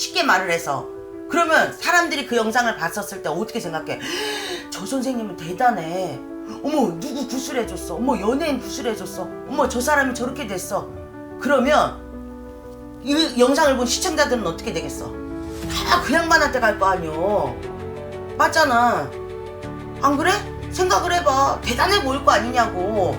쉽게 말을 해서 그러면 사람들이 그 영상을 봤었을 때 어떻게 생각해? 저 선생님은 대단해. 어머 누구 구술해줬어. 어머 연예인 구술해줬어. 어머 저 사람이 저렇게 됐어. 그러면 이 영상을 본 시청자들은 어떻게 되겠어? 다그 양반한테 갈 거 아니요. 맞잖아. 안 그래? 생각을 해봐. 대단해 보일 거 아니냐고.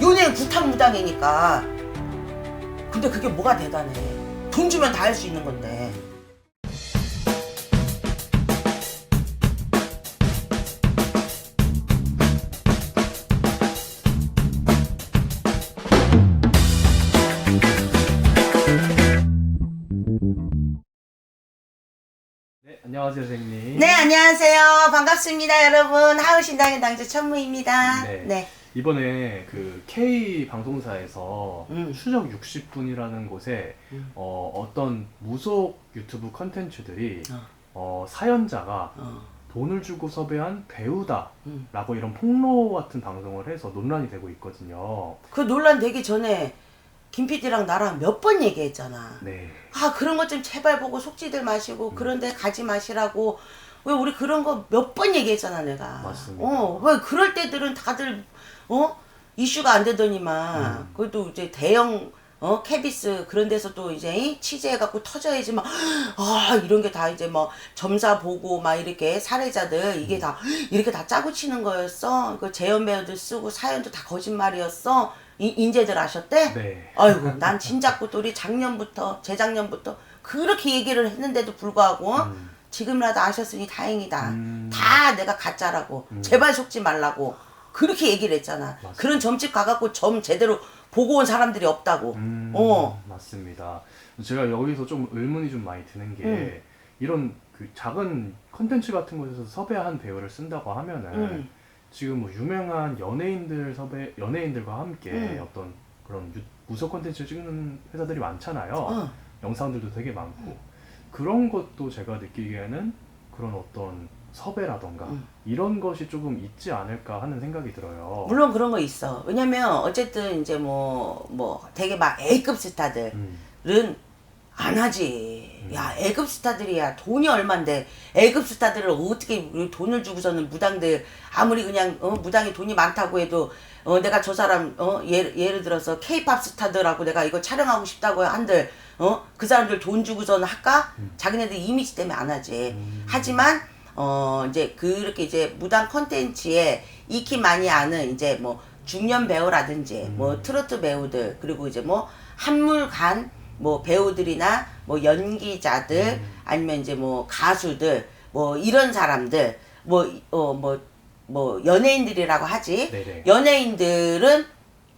연예인 구탕 무당이니까. 근데 그게 뭐가 대단해? 돈 주면 다 할 수 있는 건데. 안녕하세요, 선생님. 네, 안녕하세요. 반갑습니다, 여러분. 하우신당의 당주 천무입니다. 네. 네. 이번에 그 K 방송사에서 음. 추적 60분이라는 곳에 음. 어, 어떤 무속 유튜브 컨텐츠들이 어. 어, 사연자가 어. 돈을 주고 섭외한 배우다라고 음. 이런 폭로 같은 방송을 해서 논란이 되고 있거든요. 그 논란 되기 전에 김 PD랑 나랑 몇 번 얘기했잖아. 네. 아 그런 것 좀 제발 보고 속지들 마시고 음. 그런데 가지 마시라고 왜 우리 그런 거 몇 번 얘기했잖아 내가 맞습니다. 어왜 그럴 때들은 다들 어 이슈가 안 되더니만 음. 그것도 이제 대형 어 캐비스 그런 데서 또 이제 이 취재해갖고 터져야지 막아 이런 게 다 이제 뭐 점사 보고 막 이렇게 사례자들 이게 다 이렇게 다 짜고 치는 거였어 그 재연 배우들 쓰고 사연도 다 거짓말이었어 이, 인 재들 아셨대? 네. 아이고 난 진작부터 작년부터 재작년부터 그렇게 얘기를 했는데도 불구하고 음. 지금이라도 아셨으니 다행이다. 음. 다 내가 가짜라고 음. 제발 속지 말라고 그렇게 얘기를 했잖아. 맞습니다. 그런 점집 가갖고 점 제대로 보고 온 사람들이 없다고. 음, 어. 맞습니다. 제가 여기서 좀 의문이 좀 많이 드는 게 음. 이런 그 작은 컨텐츠 같은 곳에서 섭외한 배우를 쓴다고 하면은 음. 지금 뭐 유명한 연예인들 섭외 연예인들과 함께 음. 어떤 그런 유, 무속 컨텐츠 찍는 회사들이 많잖아요. 어. 영상들도 되게 많고 그런 것도 제가 느끼기에는 그런 어떤 섭외라던가 음. 이런 것이 조금 있지 않을까 하는 생각이 들어요. 물론 그런 거 있어. 왜냐면 어쨌든 이제 뭐 뭐 되게 막 A급 스타들은 음, 안 하지. 음. 야, A급 스타들이야. 돈이 얼만데. A급 스타들을 어떻게 돈을 주고서는 무당들, 아무리 그냥, 어, 무당이 돈이 많다고 해도, 어, 내가 저 사람, 어, 예를, 예를 들어서 K-팝 스타들하고 내가 이거 촬영하고 싶다고 한들, 어, 그 사람들 돈 주고서는 할까? 자기네들 이미지 때문에 안 하지. 음. 하지만, 어, 이제 그렇게 이제 무당 컨텐츠에 익히 많이 아는 이제 뭐 중년 배우라든지 음. 뭐 트로트 배우들 그리고 이제 뭐 한물간 뭐 배우들이나 뭐 연기자들 음. 아니면 이제 뭐 가수들 뭐 이런 사람들 뭐 어 뭐 뭐 연예인들이라고 하지 네네. 연예인들은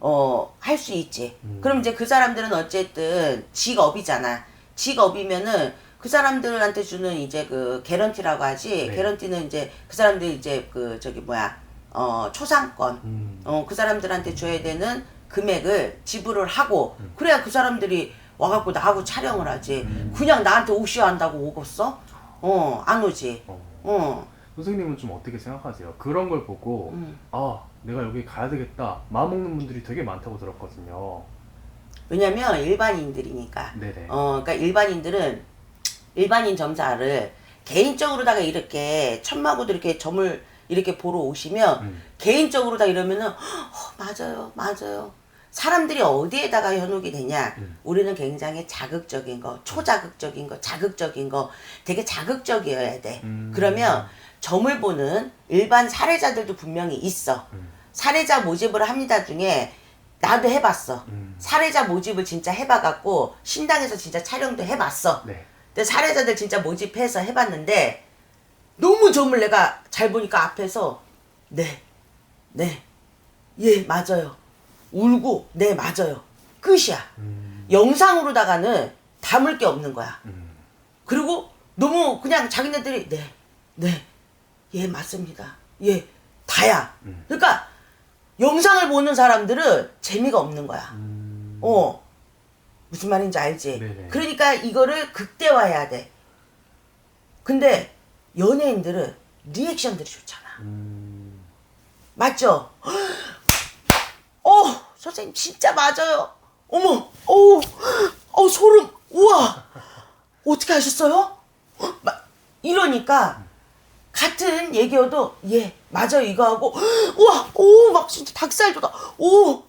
어 할 수 있지 음. 그럼 이제 그 사람들은 어쨌든 직업이잖아 직업이면은 그 사람들한테 주는 이제 그 개런티라고 하지 네. 개런티는 이제 그 사람들 이제 그 저기 뭐야 어 초상권 음, 어, 그 사람들한테 줘야 되는 금액을 지불을 하고, 음. 그래야 그 사람들이 와갖고 나하고 촬영을 하지. 음. 그냥 나한테 오시오 한다고 오겠어? 어, 안 오지. 어. 어, 선생님은 좀 어떻게 생각하세요? 그런 걸 보고 음. 아 내가 여기 가야 되겠다 마음 먹는 분들이 되게 많다고 들었거든요. 왜냐면 일반인들이니까. 네네. 어, 그러니까 일반인들은 일반인 점사를 개인적으로다가 이렇게 천마고도 이렇게 점을 이렇게 보러 오시면 음. 개인적으로 다 이러면은 어, 맞아요, 맞아요. 사람들이 어디에다가 현혹이 되냐? 음. 우리는 굉장히 자극적인 거, 초자극적인 거, 자극적인 거, 되게 자극적이어야 돼. 음. 그러면 점을 보는 일반 사례자들도 분명히 있어. 음. 사례자 모집을 합니다 중에 나도 해봤어. 음. 사례자 모집을 진짜 해봐갖고 신당에서 진짜 촬영도 해봤어. 네. 근데 사례자들 진짜 모집해서 해봤는데 너무 점을 내가 잘 보니까 앞에서 네, 네, 예 맞아요. 울고 네 맞아요. 끝이야. 음. 영상으로다가는 담을 게 없는 거야. 음. 그리고 너무 그냥 자기네들이 네, 네, 예 맞습니다. 예 다야. 음. 그러니까 영상을 보는 사람들은 재미가 없는 거야. 음. 어. 무슨 말인지 알지? 네네. 그러니까 이거를 극대화해야 돼. 근데 연예인들은 리액션들이 좋잖아. 음. 맞죠? 어, 선생님 진짜 맞아요. 어머, 어, 어 소름. 우와. 어떻게 하셨어요? 헉, 막 이러니까 같은 얘기여도 예 맞아요 이거 하고 우와 오 막 진짜 닭살 돋아 오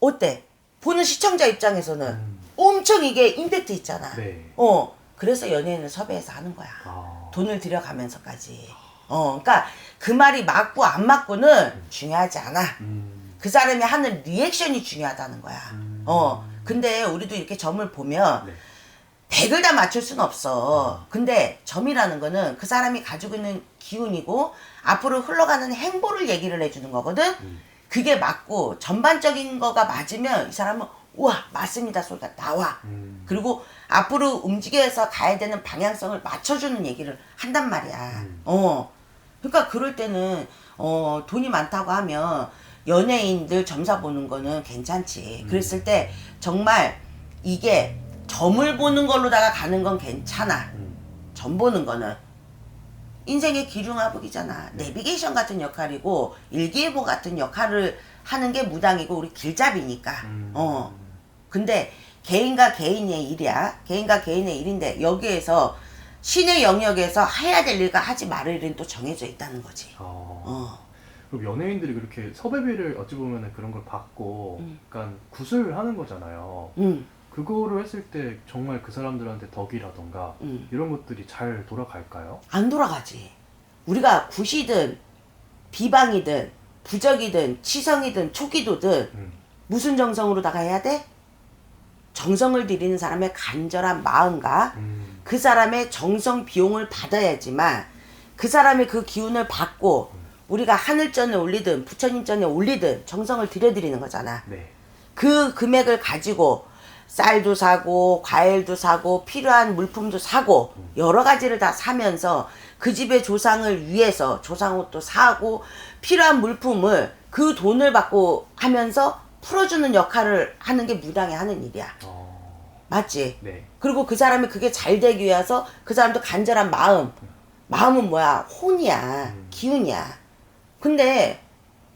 어때 보는 시청자 입장에서는 음. 엄청 이게 임팩트 있잖아 네. 어 그래서 연예인을 섭외해서 하는 거야 아. 돈을 들여가면서까지 어 그러니까 그 말이 맞고 안 맞고는 중요하지 않아 음. 그 사람이 하는 리액션이 중요하다는 거야 음. 어 근데 우리도 이렇게 점을 보면 네. 100을 다 맞출 수는 없어. 근데 점이라는 거는 그 사람이 가지고 있는 기운이고 앞으로 흘러가는 행보를 얘기를 해주는 거거든. 음. 그게 맞고 전반적인 거가 맞으면 이 사람은 우와 맞습니다 소리가 나와. 음. 그리고 앞으로 움직여서 가야 되는 방향성을 맞춰주는 얘기를 한단 말이야. 음. 어. 그러니까 그럴 때는 어 돈이 많다고 하면 연예인들 점사 보는 거는 괜찮지. 그랬을 때 정말 이게 점을 보는 걸로다가 가는 건 괜찮아. 음. 점 보는 거는 인생의 기중화복이잖아. 내비게이션 같은 역할이고 일기예보 같은 역할을 하는 게 무당이고 우리 길잡이니까. 음. 어. 근데 개인과 개인의 일이야. 개인과 개인의 일인데 여기에서 신의 영역에서 해야 될 일과 하지 말을 일은 또 정해져 있다는 거지. 어. 어. 그럼 연예인들이 그렇게 섭외비를 어찌 보면 그런 걸 받고 음. 약간 구슬하는 거잖아요. 응, 그거를 했을 때 정말 그 사람들한테 덕이라던가 응. 이런 것들이 잘 돌아갈까요? 안 돌아가지. 우리가 굿이든 비방이든 부적이든 치성이든 초기도든 음. 무슨 정성으로다가 해야 돼? 정성을 들이는 사람의 간절한 마음과 음. 그 사람의 정성 비용을 받아야지만 그 사람의 그 기운을 받고 우리가 하늘전에 올리든 부처님전에 올리든 정성을 들여드리는 거잖아. 네. 그 금액을 가지고 쌀도 사고 과일도 사고 필요한 물품도 사고 여러 가지를 다 사면서 그 집의 조상을 위해서 조상 옷도 사고 필요한 물품을 그 돈을 받고 하면서 풀어주는 역할을 하는 게 무당이 하는 일이야. 어. 맞지? 네. 그리고 그 사람이 그게 잘 되기 위해서 그 사람도 간절한 마음. 마음은 뭐야? 혼이야. 음. 기운이야. 근데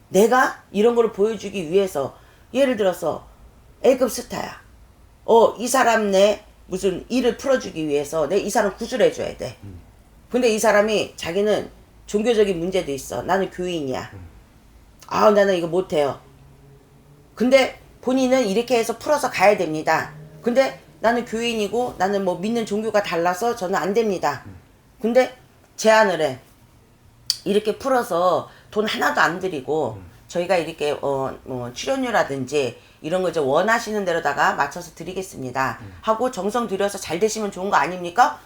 내가 이런 걸 보여주기 위해서 예를 들어서 A급 스타야. 어, 이 사람 내 무슨 일을 풀어주기 위해서 내 이 사람 구술해줘야 돼. 음. 근데 이 사람이 자기는 종교적인 문제도 있어. 나는 교인이야. 음. 아, 나는 이거 못해요. 근데 본인은 이렇게 해서 풀어서 가야 됩니다. 근데 나는 교인이고 나는 뭐 믿는 종교가 달라서 저는 안 됩니다. 근데 제안을 해. 이렇게 풀어서 돈 하나도 안 드리고 저희가 이렇게 어, 뭐 출연료라든지 이런 거 이제 원하시는 대로다가 맞춰서 드리겠습니다. 하고 정성 들여서 잘 되시면 좋은 거 아닙니까?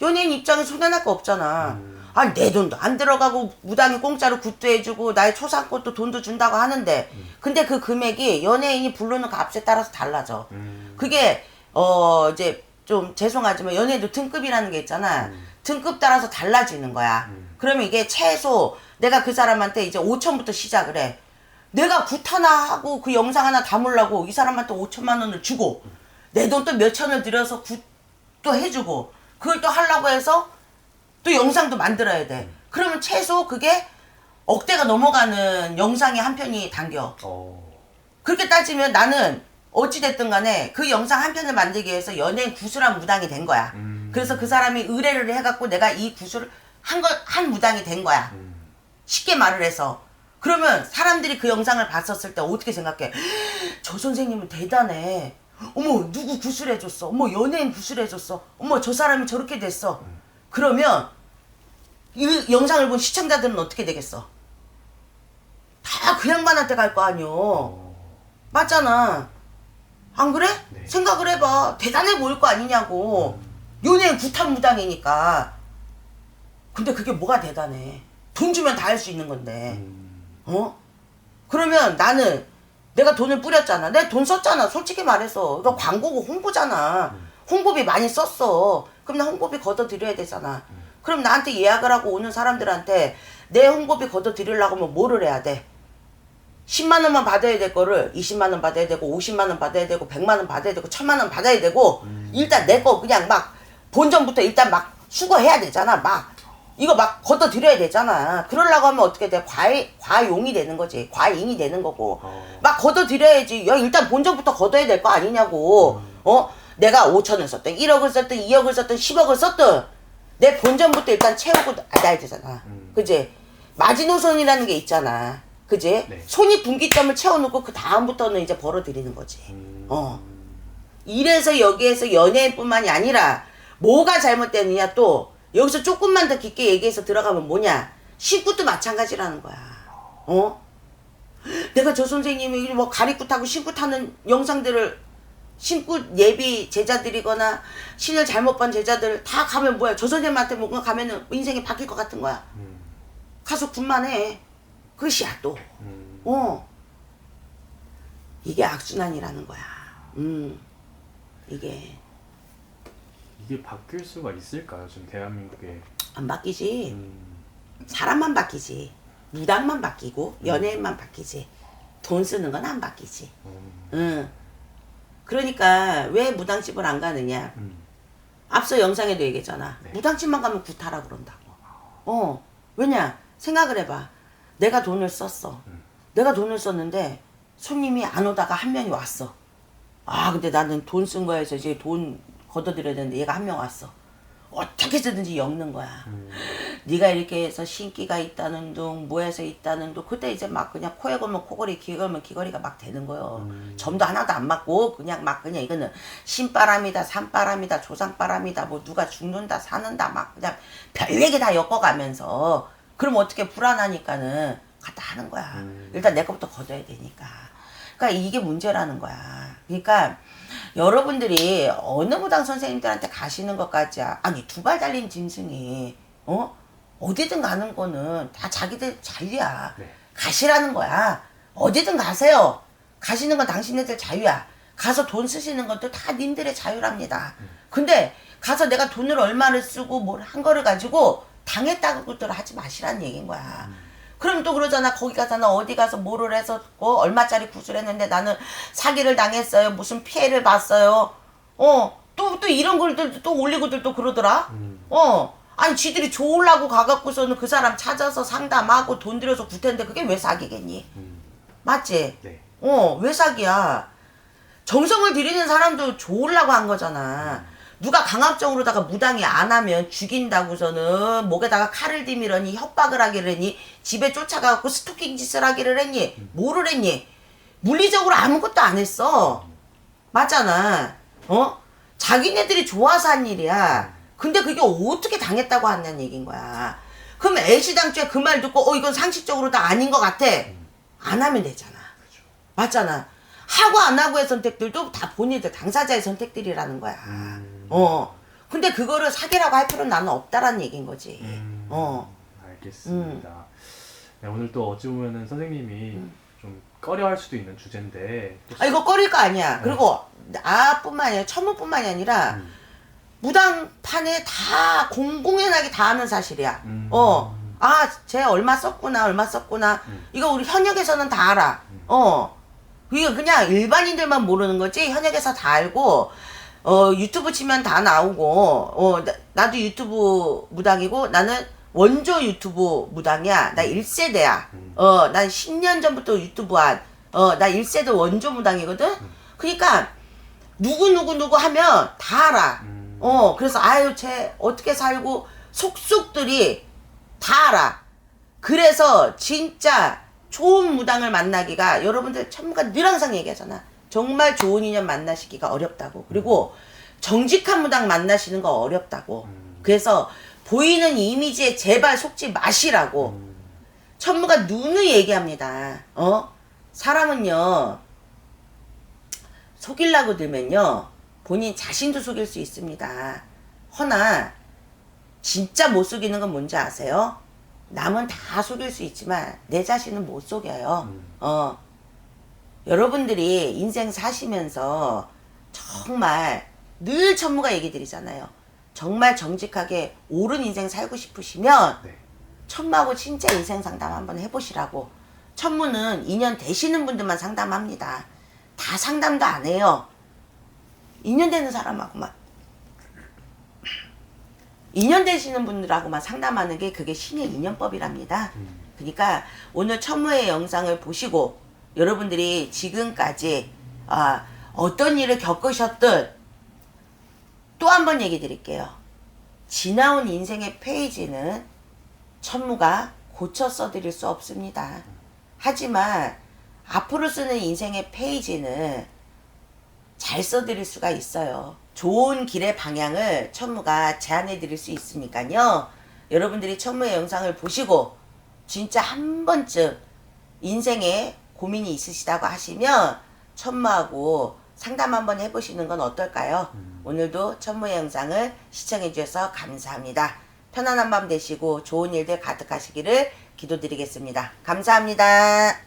연예인 입장에 손해날 거 없잖아. 아니 내 돈도 안 들어가고 무당이 공짜로 굿도 해주고 나의 초상권도 돈도 준다고 하는데 근데 그 금액이 연예인이 부르는 값에 따라서 달라져. 음. 그게 어 이제 좀 죄송하지만 연예인도 등급이라는 게 있잖아. 등급 따라서 달라지는 거야. 음. 그러면 이게 최소 내가 그 사람한테 이제 5천부터 시작을 해. 내가 굿 하나 하고 그 영상 하나 담으려고 이 사람한테 5천만 원을 주고 내 돈 또 몇천을 들여서 굿도 해주고 그걸 또 하려고 해서 또 영상도 만들어야 돼. 그러면 최소 그게 억대가 넘어가는 영상이 한 편이 당겨. 어. 그렇게 따지면 나는 어찌됐든 간에 그 영상 한 편을 만들기 위해서 연예인 구슬한 무당이 된 거야. 음. 그래서 그 사람이 의뢰를 해갖고 내가 이 구슬을 한 거, 한 무당이 된 거야. 음. 쉽게 말을 해서. 그러면 사람들이 그 영상을 봤었을 때 어떻게 생각해? 저 선생님은 대단해. 어머, 누구 구슬해줬어. 어머, 연예인 구슬해줬어. 어머, 저 사람이 저렇게 됐어. 그러면 이 영상을 본 시청자들은 어떻게 되겠어? 다 그 양반한테 갈 거 아니요. 어. 맞잖아. 안 그래? 네. 생각을 해봐. 대단해 보일 거 아니냐고. 연예인 구탄 무당이니까. 근데 그게 뭐가 대단해? 돈 주면 다 할 수 있는 건데. 음. 어? 그러면 나는 내가 돈을 뿌렸잖아. 내 돈 썼잖아. 솔직히 말해서. 이거 광고고 홍보잖아. 홍보비 많이 썼어. 그럼 나 홍보비 걷어드려야 되잖아. 그럼 나한테 예약을 하고 오는 사람들한테 내 홍보비 걷어드리려고 하면 뭐를 해야 돼? 10만 원만 받아야 될 거를 20만 원 받아야 되고 50만 원 받아야 되고 100만 원 받아야 되고 1000만 원 받아야 되고 일단 내 거 그냥 막 본전부터 일단 막 수거해야 되잖아. 막 이거 막 걷어 드려야 되잖아. 그러려고 하면 어떻게 돼? 과이 과용이 되는 거지. 과잉이 되는 거고. 어. 막 걷어 드려야지. 야 일단 본전부터 걷어야 될 거 아니냐고. 어? 내가 5천을 썼든 1억을 썼든 2억을 썼든 10억을 썼든 내 본전부터 일단 채우고 나야 되잖아. 음. 그지? 마지노선이라는 게 있잖아. 그지? 네. 손익 분기점을 채워놓고 그 다음부터는 이제 벌어들이는 거지. 음. 어. 이래서 여기에서 연예인뿐만이 아니라 뭐가 잘못됐느냐 또 여기서 조금만 더 깊게 얘기해서 들어가면 뭐냐 신굿도 마찬가지라는 거야. 어? 내가 저 선생님이 뭐 가리굿 타고 신굿 타는 영상들을 신굿 예비 제자들이거나 신을 잘못 본 제자들 다 가면 뭐야 저 선생님한테 뭔가 가면은 인생이 바뀔 것 같은 거야. 음. 가서 굿만해. 그것이야 또. 음. 어. 이게 악순환이라는 거야. 음. 이게 이게 바뀔 수가 있을까요? 지금 대한민국에. 안 바뀌지. 음. 사람만 바뀌지. 무당만 바뀌고 연예인만 바뀌지. 돈 쓰는 건 안 바뀌지. 음. 응. 그러니까 왜 무당집을 안 가느냐? 음. 앞서 영상에도 얘기했잖아. 네. 무당집만 가면 구타라 그런다고. 어. 왜냐? 생각을 해봐. 내가 돈을 썼어. 음. 내가 돈을 썼는데 손님이 안 오다가 한 명이 왔어. 아, 근데 나는 돈 쓴 거에서 이제 돈 걷어들여야 되는데 얘가 한 명 왔어. 어떻게 해서든지 엮는 거야. 음. 네가 이렇게 해서 신기가 있다는 둥, 뭐해서 있다는 둥, 그때 이제 막 그냥 코에 걸면 코걸이, 귀에 걸면 귀걸이가 막 되는 거예요. 음. 점도 하나도 안 맞고 그냥 막 그냥 이거는 신바람이다, 산바람이다, 조상바람이다, 뭐 누가 죽는다, 사는다, 막 그냥 별 얘기 다 엮어가면서 그럼 어떻게 불안하니까는 갖다 하는 거야. 음. 일단 내 것부터 걷어야 되니까. 그러니까 이게 문제라는 거야. 그러니까 여러분들이 어느 무당 선생님들한테 가시는 것까지야. 아니 두 발 달린 짐승이 어 어디든 가는 거는 다 자기들 자유야. 네. 가시라는 거야. 어디든 가세요. 가시는 건 당신네들 자유야. 가서 돈 쓰시는 것도 다 님들의 자유랍니다. 근데 가서 내가 돈을 얼마를 쓰고 뭘 한 거를 가지고 당했다고들 하지 마시라는 얘기인 거야. 그럼 또 그러잖아. 거기 가서 나 어디 가서 뭐를 해서 어, 얼마짜리 구슬했는데 나는 사기를 당했어요. 무슨 피해를 봤어요. 어, 또, 또 이런 글들 또 올리고들 또 그러더라. 음. 어, 아니 지들이 좋으려고 가갖고서는 그 사람 찾아서 상담하고 돈 들여서 구 텐데 그게 왜 사기겠니? 음. 맞지? 네. 어, 왜 사기야? 정성을 들이는 사람도 좋으려고 한 거잖아. 누가 강압적으로다가 무당이 안 하면 죽인다고서는 목에다가 칼을 디미러니 협박을 하기를 했니? 집에 쫓아가갖고 스토킹 짓을 하기를 했니? 뭐를 했니? 물리적으로 아무것도 안 했어. 맞잖아. 어? 자기네들이 좋아서 한 일이야. 근데 그게 어떻게 당했다고 하냐는 얘기인 거야. 그럼 애시당초에 그 말 듣고 어 이건 상식적으로 다 아닌 것 같아. 안 하면 되잖아. 맞잖아. 하고 안 하고의 선택들도 다 본인들 당사자의 선택들이라는 거야. 음. 어. 근데 그거를 사기라고 할 필요는 나는 없다라는 얘기인 거지. 음. 어. 알겠습니다. 네, 오늘 또 어찌 보면은 선생님이 좀 꺼려할 수도 있는 주제인데. 또 음. 아 이거 꺼릴 거 아니야. 네. 그리고 나뿐만 아니라 천무뿐만이 아니라 음. 무당판에 다 공공연하게 다 아는 사실이야. 음. 어. 아, 쟤 얼마 썼구나, 얼마 썼구나. 음. 이거 우리 현역에서는 다 알아. 어. 이거 그냥 일반인들만 모르는 거지. 현역에서 다 알고, 어, 유튜브 치면 다 나오고, 어, 나, 나도 유튜브 무당이고, 나는 원조 유튜브 무당이야. 나 1세대야. 음. 어, 난 10년 전부터 유튜브 한, 어, 나 1세대 원조 무당이거든? 그니까, 누구누구누구 하면 다 알아. 음. 어, 그래서 아유, 쟤 어떻게 살고 속속들이 다 알아. 그래서 진짜 좋은 무당을 만나기가 여러분들 전문가 늘 항상 얘기하잖아. 정말 좋은 인연 만나시기가 어렵다고. 그리고 정직한 무당 만나시는 거 어렵다고. 음. 그래서 보이는 이미지에 제발 속지 마시라고. 음. 천무가 누누이 얘기합니다. 어? 사람은요, 속이려고 들면요, 본인 자신도 속일 수 있습니다. 허나, 진짜 못 속이는 건 뭔지 아세요? 남은 다 속일 수 있지만, 내 자신은 못 속여요. 음. 어. 여러분들이 인생 사시면서 정말 늘 천무가 얘기 드리잖아요. 정말 정직하게 옳은 인생 살고 싶으시면, 네. 천무하고 진짜 인생 상담 한번 해보시라고. 천무는 인연 되시는 분들만 상담합니다. 다 상담도 안 해요. 인연 되는 사람하고만. 인연 되시는 분들하고만 상담하는 게 그게 신의 인연법이랍니다. 음. 그러니까 오늘 천무의 영상을 보시고 여러분들이 지금까지 아, 어떤 일을 겪으셨든 또 한 번 얘기 드릴게요. 지나온 인생의 페이지는 천무가 고쳐 써드릴 수 없습니다. 하지만 앞으로 쓰는 인생의 페이지는 잘 써드릴 수가 있어요. 좋은 길의 방향을 천무가 제안해 드릴 수 있으니까요. 여러분들이 천무의 영상을 보시고 진짜 한 번쯤 인생에 고민이 있으시다고 하시면 천무하고 상담 한번 해보시는 건 어떨까요? 오늘도 천무의 영상을 시청해 주셔서 감사합니다. 편안한 밤 되시고 좋은 일들 가득하시기를 기도드리겠습니다. 감사합니다.